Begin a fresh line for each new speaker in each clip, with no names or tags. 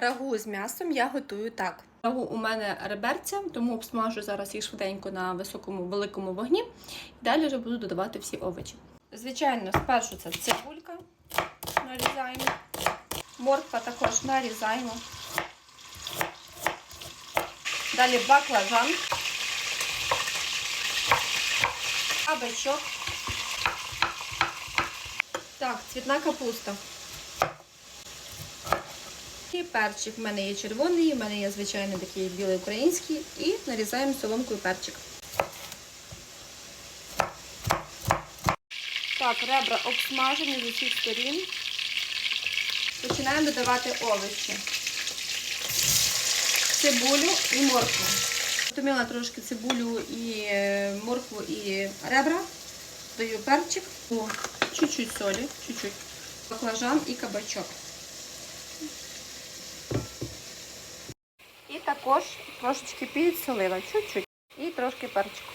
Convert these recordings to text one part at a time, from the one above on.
Рагу з м'ясом я готую так. Рагу у мене реберця, тому обсмажу зараз їх швиденько на високому великому вогні. Далі вже буду додавати всі овочі. Звичайно, спершу це цибулька нарізаємо. Морква також нарізаємо. Далі баклажан. Кабачок. Так, цвітна капуста. І перчик. В мене є червоний, в мене є звичайний такий білий український. І нарізаємо соломкою перчик. Так, ребра обсмажені з усіх сторін. Починаємо додавати овочі. Цибулю і моркву. Втомила трошки цибулю і е, моркву і ребра. Даю перчик, чуть-чуть солі, чуть-чуть. Баклажан і кабачок. Також трошечки підсолила, чуть-чуть. І трошки перчику.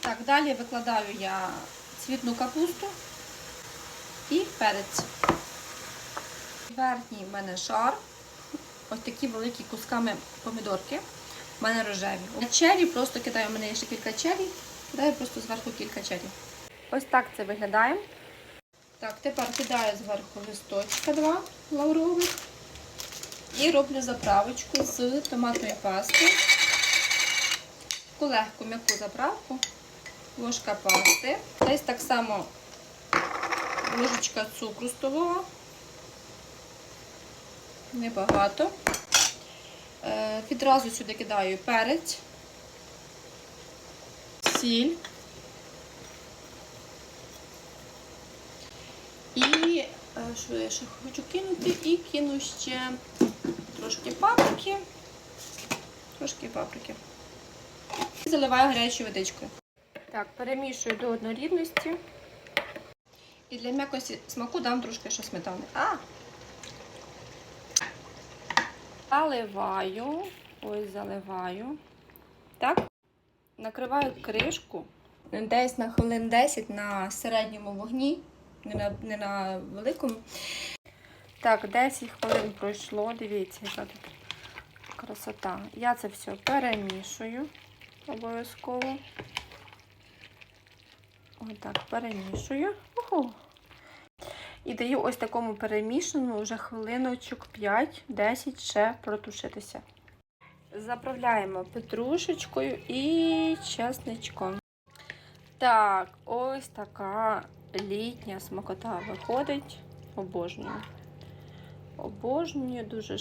Так, далі викладаю я цвітну капусту і перець. Верхній в мене шар. Ось такі великі кусками помідорки. У мене рожеві. На Чері просто кидаю, у мене є ще кілька чері. Кидаю просто зверху кілька чері. Ось так це виглядає. Так, тепер кидаю зверху листочка два лаврових. І роблю заправочку з томатної пасти. Таку легку м'яку заправку. Ложка пасти. Десь так само ложечка цукру столова. Небагато. Е, Відразу сюди кидаю перець, сіль. І е, що я ще хочу кинути? І кину ще трошки паприки. Трошки паприки. І заливаю гарячою водичкою. Так, перемішую до однорідності. І для м'якості смаку дам трошки ще сметани. А! Заливаю. Ось заливаю. Так. Накриваю кришку. Десь на хвилин 10 на середньому вогні, не на, не на великому. Так, 10 хвилин пройшло. Дивіться, яка тут красота. Я це все перемішую обов'язково. Отак, перемішую. Уху. І даю ось такому перемішану вже хвилиночок 5-10 ще протушитися. Заправляємо петрушечкою і чесничком. Так, ось така літня смакота виходить. Обожнюю. Обожнюю дуже